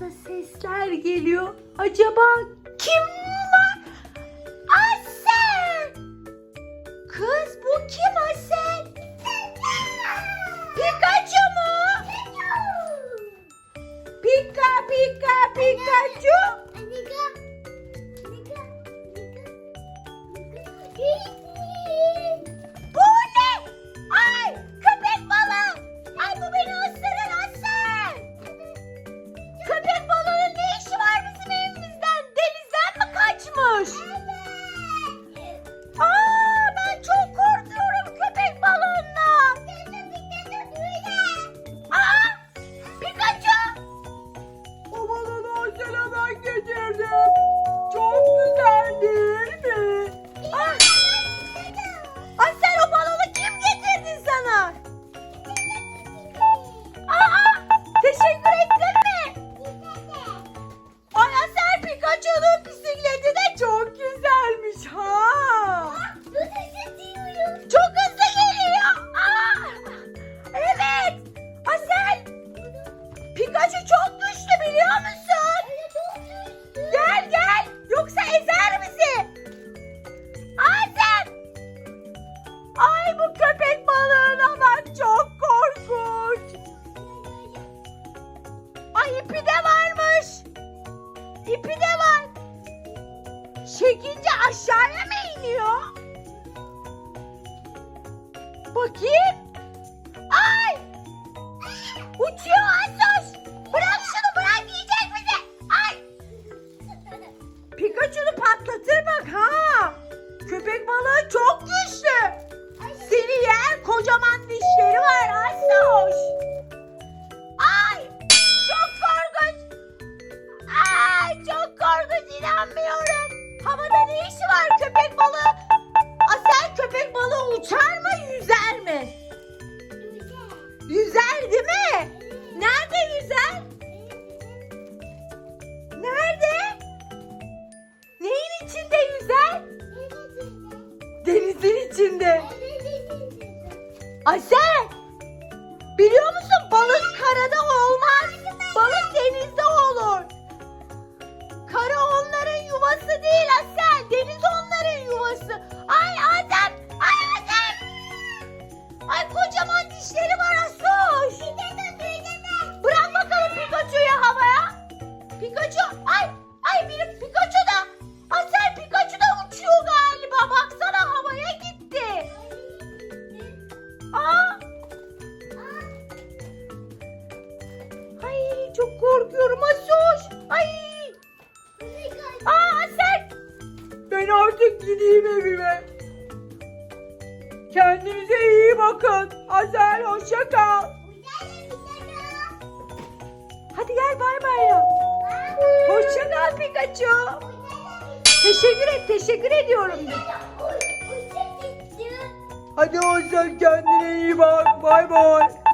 Burada sesler geliyor. Acaba kim var? Asel! Kız bu kim Asel? Pikachu mu? Pika pika Pikachu. Bu Asel'e ben getirdim. Çok güzel değil mi? Ay. Asel o balığı kim getirdi sana? Aa teşekkür ettin mi? Ay Asel Pikachu'nun bisikleti de çok güzelmiş ha. Çok hızlı geliyor. Evet. Asel Pikachu çok güçlü biliyor musun? Çekince aşağıya mı iniyor? Bakayım. İçinde yüzer? Denizin içinde. Asel! Biliyor musun balık karada olmaz. Balık denizde olur. Kara onların yuvası değil Asel. Deniz onların yuvası. Ay Adem! Çok korkuyorum Asoş. Ay. Aa Asel. Ben artık gideyim evime. Kendinize iyi bakın. Azel hoşça kal. Hadi gel bay bay ya. Hoşça kal Pikachu. Teşekkür et, teşekkür ediyorum. Hadi Azel kendine iyi bak. Bay bay.